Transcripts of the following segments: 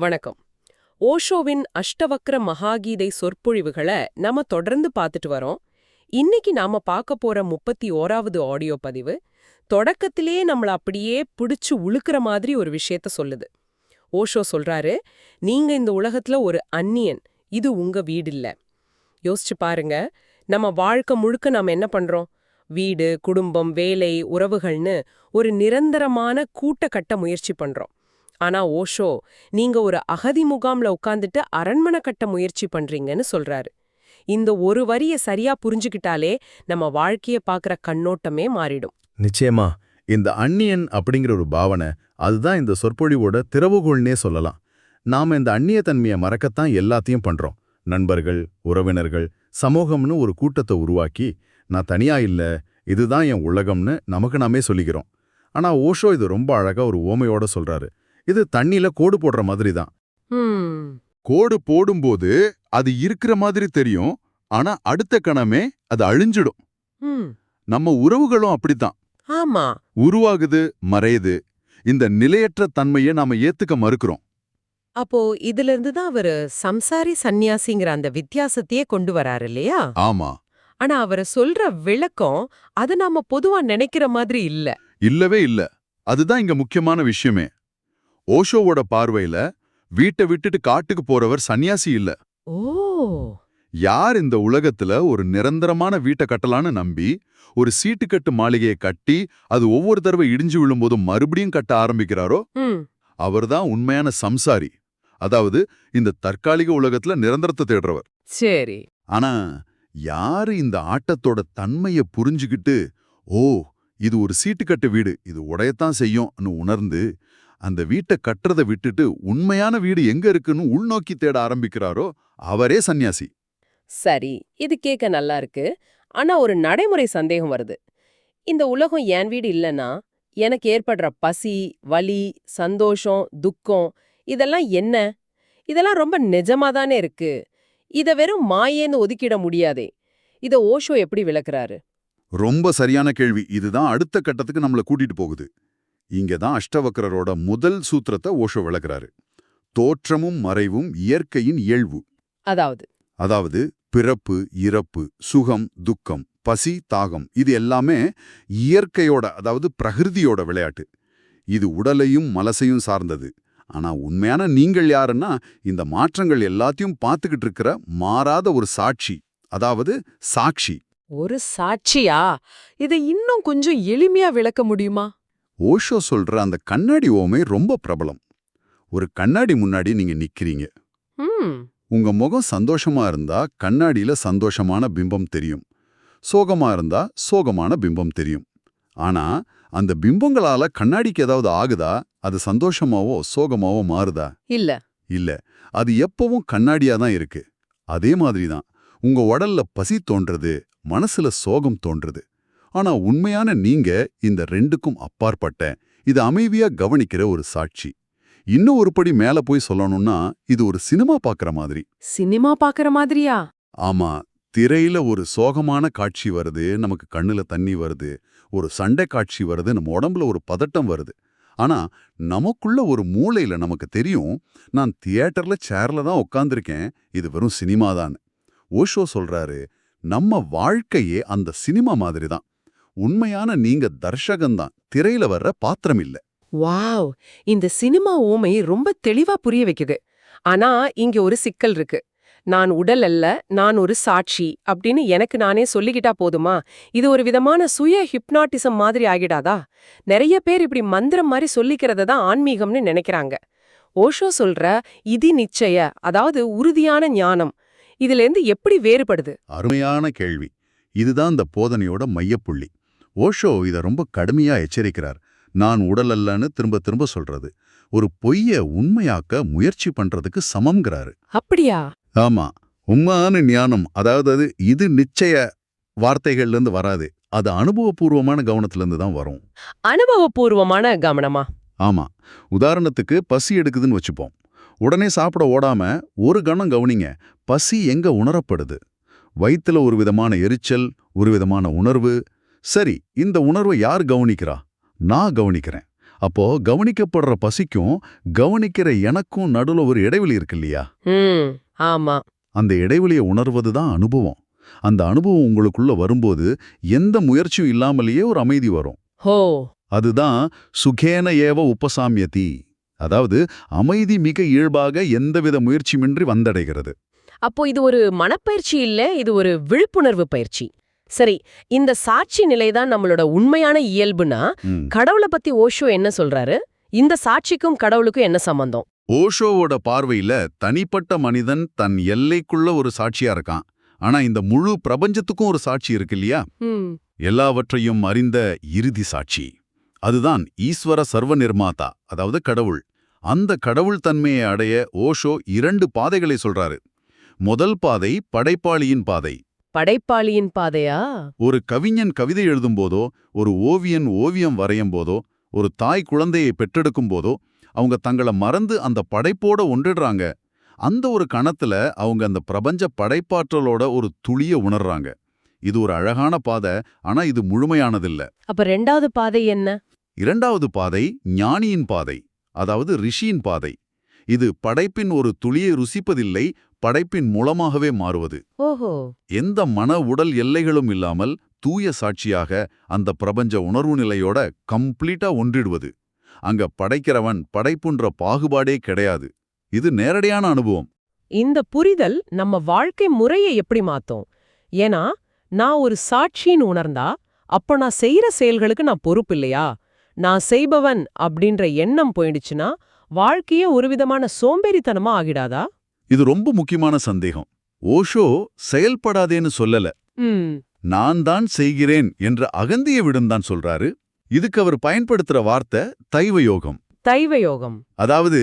வணக்கம். ஓஷோவின் அஷ்டவக்ர மகாகீதை சொற்பொழிவுகளை நாம தொடர்ந்து பார்த்துட்டு வரோம். இன்னைக்கு நாம பார்க்க போற முப்பத்தி ஓராவது ஆடியோ பதிவு தொடக்கத்திலேயே நம்மள அப்படியே பிடிச்சு உழுக்கிற மாதிரி ஒரு விஷயத்த சொல்லுது. ஓஷோ சொல்றாரு நீங்க இந்த உலகத்துல ஒரு அந்நியன் இது உங்க வீடு இல்ல. யோசிச்சு பாருங்க நம்ம வாழ்க்கை முழுக்க நாம என்ன பண்றோம்? வீடு குடும்பம் வேலை உறவுகள்னு ஒரு நிரந்தரமான கூட்டக்கட்ட முயற்சி பண்றோம். ஆனா ஓஷோ நீங்க ஒரு அகதி முகாம்ல உட்காந்துட்டு அரண்மனை கட்ட முயற்சி பண்றீங்கன்னு சொல்றாரு. இந்த ஒரு வரிய சரியா புரிஞ்சுக்கிட்டாலே நம்ம வாழ்க்கைய பாக்குற கண்ணோட்டமே மாறிடும். நிச்சயமா இந்த அந்நியன் அப்படிங்கிற ஒரு பாவனை அதுதான் இந்த சொற்பொழிவோட திறவுகோள்னே சொல்லலாம். நாம இந்த அந்நிய தன்மையை மறக்கத்தான் எல்லாத்தையும் பண்றோம். நண்பர்கள் உறவினர்கள் சமூகம்னு ஒரு கூட்டத்தை உருவாக்கி நான் தனியா இல்ல இதுதான் என் உலகம்னு நமக்கு நாமே சொல்லிக்கிறோம். ஆனா ஓஷோ இது ரொம்ப அழகா ஒரு ஓமையோட சொல்றாரு. இது தண்ணியில கோடு போடுற மாதிரி தான் கோடு போடும்போது அது இருக்கிற மாதிரி தெரியும். ஆனா அடுத்த கணமே அது அழிஞ்சிடும். நம்ம உறவுகளும் அப்படித்தான். ஆமா. உருவாகுது மறையுது. இந்த நிலையற்ற தன்மையை நாம ஏத்துக்க மறுக்கிறோம். அப்போ இதுல இருந்து தான் அவரு சம்சாரி சந்நியாசிங்கிற அந்த வித்தியாசத்தையே கொண்டு வராரு இல்லையா? ஆமா. ஆனா அவரு சொல்ற விளக்கம் அது நாம பொதுவா நினைக்கிற மாதிரி இல்ல. இல்லவே இல்ல. அதுதான் இங்க முக்கியமான விஷயமே. ஓஷோவோட பார்வையில வீட்டை விட்டுட்டு காட்டுக்கு போறவர் சன்னியாசி இல்ல. ஓ. யார் இந்த உலகத்துல ஒரு நிரந்தரமான வீட்டை கட்டலான்னு நம்பி ஒரு சீட்டுக்கட்டு மாளிகையை கட்டி அது ஒவ்வொரு தடவை இடிஞ்சு விழும்போதும் மறுபடியும் கட்ட ஆரம்பிக்கிறாரோ? அவர்தான் உண்மையான சம்சாரி. அதாவது இந்த தற்காலிக உலகத்துல நிரந்தரத்தை தேடுறவர். சரி. ஆனா யாரு இந்த ஆட்டத்தோட தன்மைய புரிஞ்சுகிட்டு ஓ இது ஒரு சீட்டுக்கட்டு வீடு இது உடையத்தான் செய்யும்னு உணர்ந்து அந்த வீட்டை கட்டுறதை விட்டுட்டு உண்மையான வீடு எங்க இருக்குன்னு உள்நோக்கி தேட ஆரம்பிக்கிறாரோ அவரே சந்நியாசி சரி இது கேட்க நல்லா இருக்கு. ஆனா ஒரு நடைமுறை சந்தேகம் வருது. இந்த உலகம் என் வீடு இல்லனா எனக்கு ஏற்படுற பசி வலி சந்தோஷம் துக்கம் இதெல்லாம் என்ன? இதெல்லாம் ரொம்ப நிஜமா தானே இருக்கு. இத வெறும் மாயேன்னு ஒதுக்கிட முடியாதே. இத ஓஷோ எப்படி விளக்குறாரு? ரொம்ப சரியான கேள்வி. இதுதான் அடுத்த கட்டத்துக்கு நம்மள கூட்டிட்டு போகுது. இங்க தான் அஷ்டவக்கரரோட முதல் சூத்திரத்தை ஓஷோ விளக்குறாரு. தோற்றமும் மறைவும் இயற்கையின் இயல்பு. அதாவது? அதாவது பிறப்பு இறப்பு சுகம் துக்கம் பசி தாகம் இது எல்லாமே இயற்கையோட அதாவது பிரகிருதியோட விளையாட்டு. இது உடலையும் மனசையும் சார்ந்தது. ஆனா உண்மையான நீங்கள் யாருன்னா இந்த மாற்றங்கள் எல்லாத்தையும் பார்த்துக்கிட்டு இருக்கிற மாறாத ஒரு சாட்சி. அதாவது சாட்சி. ஒரு சாட்சியா? இதை இன்னும் கொஞ்சம் எளிமையா விளக்க முடியுமா? ஓஷோ சொல்ற அந்த கண்ணாடி ஓமை ரொம்ப பிரபலம். ஒரு கண்ணாடி முன்னாடி நீங்க நிக்கிறீங்க. உங்க முகம் சந்தோஷமா இருந்தா கண்ணாடியில சந்தோஷமான பிம்பம் தெரியும். சோகமா இருந்தா சோகமான பிம்பம் தெரியும். ஆனா அந்த பிம்பங்களால கண்ணாடிக்கு ஏதாவது ஆகுதா? அது சந்தோஷமாவோ சோகமாவோ மாறுதா? இல்ல. இல்ல. அது எப்பவும் கண்ணாடியா தான் இருக்கு. அதே மாதிரி தான் உங்க உடல்ல பசி தோன்றது மனசுல சோகம் தோன்றுது. ஆனா உண்மையான நீங்க இந்த ரெண்டுக்கும் அப்பாற்பட்ட இது அமைதியா கவனிக்கிற ஒரு சாட்சி. இன்னும் ஒரு படி மேல போய் சொல்லணும்னா இது ஒரு சினிமா பார்க்கற மாதிரி. சினிமா பாக்குற மாதிரியா? ஆமா திரையில ஒரு சோகமான காட்சி வருது நமக்கு கண்ணுல தண்ணி வருது ஒரு சண்டை காட்சி வருது நம்ம உடம்புல ஒரு பதட்டம் வருது. ஆனா நமக்குள்ள ஒரு மூளையில நமக்கு தெரியும் நான் தியேட்டர்ல சேர்ல தான் உட்கார்ந்திருக்கேன் இது வெறும் சினிமா தான். ஓஷோ சொல்றாரு நம்ம வாழ்க்கையே அந்த சினிமா மாதிரி தான். உண்மையான நீங்க தர்ஷகம்தான் திரையில வர்ற பாத்திரம் இல்ல. வாவ்! இந்த சினிமா ஓமை ரொம்ப தெளிவா புரிய வைக்குது. ஆனா இங்க ஒரு சிக்கல் இருக்கு. நான் உடல் அல்ல நான் ஒரு சாட்சி அப்படின்னு எனக்கு நானே சொல்லிக்கிட்டா போதுமா? இது ஒரு விதமான சுய ஹிப்னாட்டிசம் மாதிரி ஆகிடாதா? நிறைய பேர் இப்படி மந்திரம் மாதிரி சொல்லிக்கிறத தான் ஆன்மீகம்னு நினைக்கிறாங்க. ஓஷோ சொல்ற இதி நிச்சய அதாவது உறுதியான ஞானம். இதுல இருந்து எப்படி வேறுபடுது? அருமையான கேள்வி. இதுதான் இந்த போதனையோட மையப்புள்ளி. ஓஷோ இத ரொம்ப கடுமையா எச்சரிக்கிறார். நான் உடல் அல்லன்னு திரும்ப திரும்ப சொல்றது. ஒரு பொய்ய உண்மையாக்க முயற்சி பண்றதுக்கு சமம்ங்கிறாரு. அப்படியா? ஆமா. உண்மையான ஞானம் அதாவது அது இது நிச்சய வார்த்தைகள்ல இருந்து வராது. அது அனுபவபூர்வமான கவனத்துல இருந்து தான் வரும். அனுபவபூர்வமான கவனமா? ஆமா. உதாரணத்துக்கு பசி எடுக்குதுன்னு வச்சுப்போம். உடனே சாப்பிட ஓடாம ஒரு கணம் கவனிங்க. பசி எங்க உணரப்படுது? வயித்துல ஒரு விதமான எரிச்சல் ஒரு விதமான உணர்வு சரி இந்த உணர்வை யார் கவனிக்கிறா? நான் கவனிக்கிறேன். அப்போ கவனிக்கப்படுற பசிக்கும் கவனிக்கிற எனக்கும் நடுவுல ஒரு இடைவெளி இருக்கு இல்லையா? ஆமா. அந்த இடைவெளியை உணர்வது தான் அனுபவம். அந்த அனுபவம் உங்களுக்குள்ள வரும்போது எந்த முயற்சியும் இல்லாமலேயே ஒரு அமைதி வரும். ஹோ. அதுதான் சுகேன ஏவ உபசாமியதி. அதாவது அமைதி மிக இயல்பாக எந்தவித முயற்சியின்றி வந்தடைகிறது. அப்போ இது ஒரு மனப்பயிற்சி இல்ல இது ஒரு விழிப்புணர்வு பயிற்சி? சரி இந்த சாட்சி நிலைதான் நம்மளோட உண்மையான இயல்புனா. கடவுளை பத்தி ஓஷோ என்ன சொல்றாரு? இந்த சாட்சிக்கும் கடவுளுக்கும் என்ன சம்பந்தம்? ஓஷோவோட பார்வையில தனிப்பட்ட மனிதன் தன் எல்லைக்குள்ள ஒரு சாட்சியா இருக்கான். ஆனா இந்த முழு பிரபஞ்சத்துக்கும் ஒரு சாட்சி இருக்கு இல்லையா? எல்லாவற்றையும் அறிந்த இறுதி சாட்சி. அதுதான் ஈஸ்வர சர்வ நிர்மாதா அதாவது கடவுள். அந்த கடவுள் தன்மையை அடைய ஓஷோ இரண்டு பாதைகளை சொல்றாரு. முதல் பாதை படைப்பாளியின் பாதை. படைப்பாளியின் பாதையா? ஒரு கவிஞன் கவிதை எழுதும்போதோ ஒரு ஓவியன் ஓவியம் வரையும் போதோ ஒரு தாய் குழந்தையை பெற்றெடுக்கும் போதோ அவங்க தங்கள மறந்து அந்த படைப்போட ஒன்றிடுறாங்க. அந்த ஒரு கணத்துல அவங்க அந்த பிரபஞ்ச படைப்பாற்றலோட ஒரு துளிய உணர்றாங்க. இது ஒரு அழகான பாதை ஆனா இது முழுமையானதில்ல. அப்ப ரெண்டாவது பாதை என்ன? இரண்டாவது பாதை ஞானியின் பாதை அதாவது ரிஷியின் பாதை. இது படைப்பின் ஒரு துளியை ருசிப்பதில்லை படைப்பின் மூலமாகவே மாறுவது. ஓஹோ. எந்த மன உடல் எல்லைகளும் இல்லாமல் தூய சாட்சியாக அந்த பிரபஞ்ச உணர்வு நிலையோட கம்ப்ளீட்டா ஒன்றிடுவது. அங்க படைக்கிறவன் படைப்புன்ற பாகுபாடே கிடையாது. இது நேரடியான அனுபவம். இந்த புரிதல் நம்ம வாழ்க்கை முறையை எப்படி மாத்தும்? ஏன்னா நான் ஒரு சாட்சின்னு உணர்ந்தா அப்ப நான் செய்யற செயல்களுக்கு நான் பொறுப்பு இல்லையா? நான் செய்பவன் அப்படின்ற எண்ணம் போயிடுச்சுன்னா வாழ்க்கையே ஒரு விதமான சோம்பேறித்தனமா ஆகிடாதா? இது ரொம்ப முக்கியமான சந்தேகம். ஓஷோ செயல்படாதேன்னு சொல்லல. நான் தான் செய்கிறேன் என்ற அகந்திய விடும் தான் சொல்றாரு. இதுக்கு அவர் பயன்படுத்துற வார்த்தை தைவ யோகம். அதாவது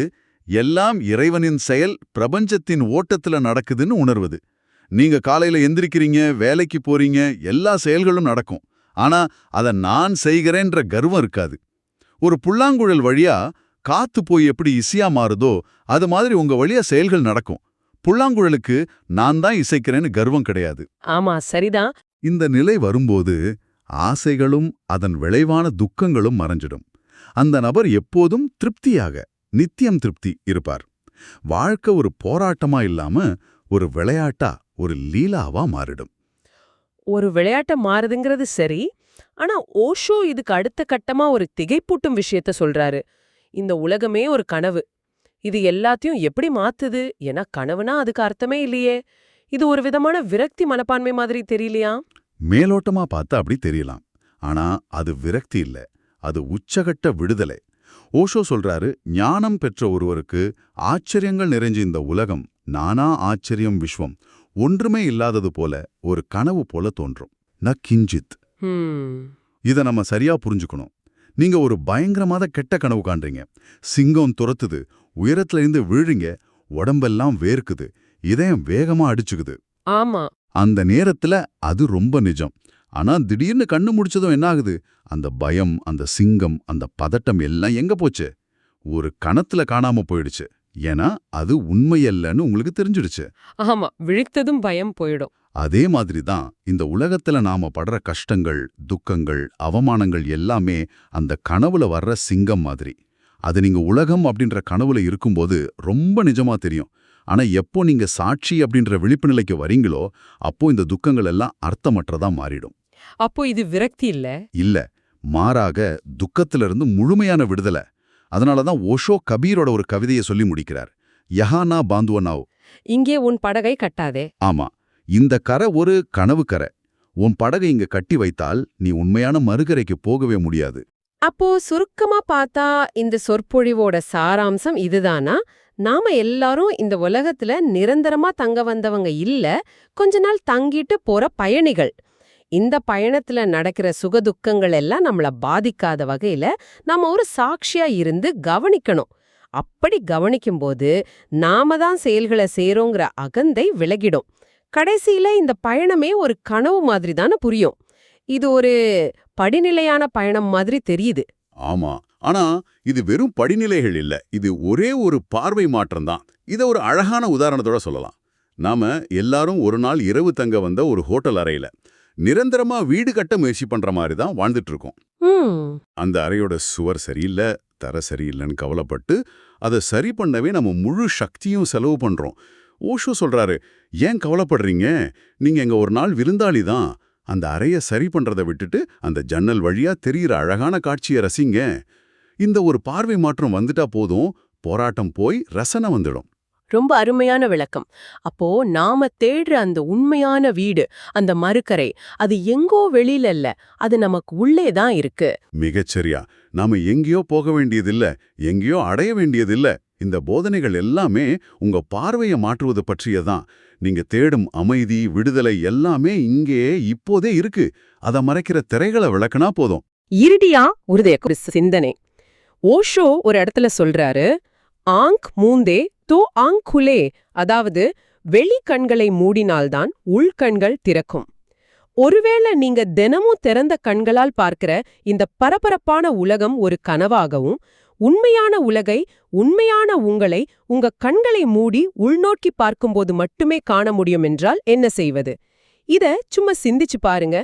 எல்லாம் இறைவனின் செயல் பிரபஞ்சத்தின் ஓட்டத்துல நடக்குதுன்னு உணர்வது. நீங்க காலையில எந்திரிக்கிறீங்க வேலைக்கு போறீங்க எல்லா செயல்களும் நடக்கும். ஆனா அத நான் செய்கிறேன்ற கர்வம் இருக்காது. ஒரு புல்லாங்குழல் வழியா காத்து போய் எப்படி இசையா மாறுதோ அது மாதிரி உங்க வழியா செயல்கள் நடக்கும். புல்லாங்குழலுக்கு நான் தான் இசைக்கிறேன்னு கர்வம் கிடையாது. ஆமா சரிதான். இந்த நிலை வரும்போது ஆசைகளும் அதன் விளைவான துக்கங்களும் மறைஞ்சிடும். அந்த நபர் எப்போதும் திருப்தியாக நித்தியம் திருப்தி இருப்பார். வாழ்க்கை ஒரு போராட்டமா இல்லாம ஒரு விளையாட்டா ஒரு லீலாவா மாறிடும். ஒரு விளையாட்ட மாறுதுங்கிறது சரி ஆனா ஓஷோ இதுக்கு அடுத்த கட்டமா ஒரு திகைப்பூட்டும் விஷயத்த சொல்றாரு. இந்த உலகமே ஒரு கனவு. இது எல்லாத்தையும் எப்படி மாத்துது? ஏன்னா கனவுனா அதுக்கு அர்த்தமே இல்லையே. இது ஒரு விதமான விரக்தி மனப்பான்மை மாதிரி தெரியலையா? மேலோட்டமா பார்த்தா அப்படி தெரியலாம். ஆனா அது விரக்தி இல்ல. அது உச்சகட்ட விடுதலை. ஓஷோ சொல்றாரு ஞானம் பெற்ற ஒருவருக்கு ஆச்சரியங்கள் நிறைஞ்ச இந்த உலகம் நானா ஆச்சரியம் விஸ்வம். ஒன்றுமே இல்லாதது போல ஒரு கனவு போல தோன்றும். ந கிஞ்சித். இத நம்ம சரியா புரிஞ்சுக்கணும். நீங்க ஒரு பயங்கரமான கெட்ட கனவு காண்றீங்க. சிங்கம் துரத்துது உயரத்துல இருந்து விழுறீங்க உடம்பெல்லாம் வேர்க்குது இதயம் வேகமா அடிச்சுக்குது. ஆமா. அந்த நேரத்துல அது ரொம்ப நிஜம். ஆனா திடீர்னு கண்ணு முடிச்சதும் என்ன ஆகுது? அந்த பயம் அந்த சிங்கம் அந்த பதட்டம் எல்லாம் எங்க போச்சு? ஒரு கணத்துல காணாம போயிடுச்சு. ஏன்னா அது உண்மையல்லன்னு உங்களுக்கு தெரிஞ்சிடுச்சு. ஆமா விழித்ததும் பயம் போயிடும். அதே மாதிரி தான் இந்த உலகத்துல நாம படுற கஷ்டங்கள் துக்கங்கள் அவமானங்கள் எல்லாமே அந்த கனவுல வர்ற சிங்கம் மாதிரி. அது நீங்க உலகம் அப்படின்ற கனவுல இருக்கும்போது ரொம்ப நிஜமா தெரியும். ஆனா எப்போ நீங்க சாட்சி அப்படின்ற விழிப்பு நிலைக்கு வரீங்களோ அப்போ இந்த துக்கங்கள் எல்லாம் அர்த்தமற்றதா மாறிடும். அப்போ இது விரக்தி இல்ல? இல்ல. மாறாக துக்கத்திலிருந்து முழுமையான விடுதலை. அதனால தான் ஓஷோ கபீரோட ஒரு கவிதையை சொல்லி முடிக்கிறார். யஹானா பாந்துவனாவ் இங்கே உன் படகை கட்டாதே. ஆமா. இந்த கரை ஒரு கனவு கரை. உன் படகை இங்க கட்டி வைத்தால் நீ உண்மையான மறுகரைக்கு போகவே முடியாது. அப்போ சுருக்கமா பார்த்தா இந்த சொற்பொழிவோட சாராம்சம் இதுதானா? நாம எல்லாரும் இந்த உலகத்துல நிரந்தரமா தங்க வந்தவங்க இல்ல கொஞ்ச நாள் தங்கிட்டு போற பயணிகள். இந்த பயணத்துல நடக்கிற சுகதுக்கங்கள் எல்லாம் நம்மள பாதிக்காத வகையில நாம ஒரு சாட்சியா இருந்து கவனிக்கணும். அப்படி கவனிக்கும்போது நாம தான் செயல்களை செய்றோங்கிற அகந்தை விலகிடும். கடைசியில இந்த பயணமே ஒரு கனவு மாதிரி தானே புரியும். இது ஒரு படிநிலையான பயணம் மாதிரி தெரியுது. ஆமா. ஆனா இது வெறும் படிநிலைகள் இல்ல. இது ஒரே ஒரு பார்வை மாற்றம் தான் இத ஒரு அழகான உதாரணத்தோட சொல்லலாம். நாம எல்லாரும் ஒரு நாள் இரவு தங்க வந்த ஒரு ஹோட்டல் அறையில நிரந்தரமா வீடு கட்ட முயற்சி பண்ற மாதிரி தான் வாழ்ந்துட்டு இருக்கோம். அந்த அறையோட சுவர் சரியில்லை தர சரியில்லைன்னு கவலைப்பட்டு அதை சரி பண்ணவே நம்ம முழு சக்தியும் செலவு பண்றோம். ஓஷோ சொல்றாரு ஏன் கவலைப்படுறீங்க? நீங்க எங்க ஒரு நாள் விருந்தாளி தான். அந்த அறைய சரி பண்றதை விட்டுட்டு அந்த ஜன்னல் வழியா தெரியிற அழகான காட்சியை ரசிங்க. இந்த ஒரு பார்வை மாற்றம் வந்துட்டா போதும் போராட்டம் போய் ரசனை வந்துடும். ரொம்ப அருமையான விளக்கம். அப்போ நாம தேடுற அந்த உண்மையான வீடு அந்த மறுக்கரை அது எங்கோ வெளியில இல்ல அது நமக்கு உள்ளே தான் இருக்கு. மிகச்சரியா. நாம எங்கேயோ போக வேண்டியதில்ல எங்கேயோ அடைய வேண்டியதில்ல. இந்த போதனைகள் எல்லாமே உங்க பார்வையை மாற்றுவது பற்றியதான். நீங்க தேடும் அமைதி விடுதலை எல்லாமே இங்கே இப்போதே இருக்கு. அத மறைக்கிற திரைகளை விளக்குனா போதும். இருடியா உருதய சிந்தனை. ஓஷோ ஒரு இடத்துல சொல்றாரு ஆங்க் மூந்தே தோ ஆங்குலே அதாவது வெளி கண்களை மூடினால்தான் உள்கண்கள் திறக்கும். ஒருவேளை நீங்க தினமும் திறந்த கண்களால் பார்க்கிற இந்த பரபரப்பான உலகம் ஒரு கனவாகவும் உண்மையான உலகை உண்மையான உங்களை உங்க கண்களை மூடி உள்நோக்கி பார்க்கும்போது மட்டுமே காண முடியும் என்றால் என்ன செய்வது? இத சும்மா சிந்திச்சு பாருங்க.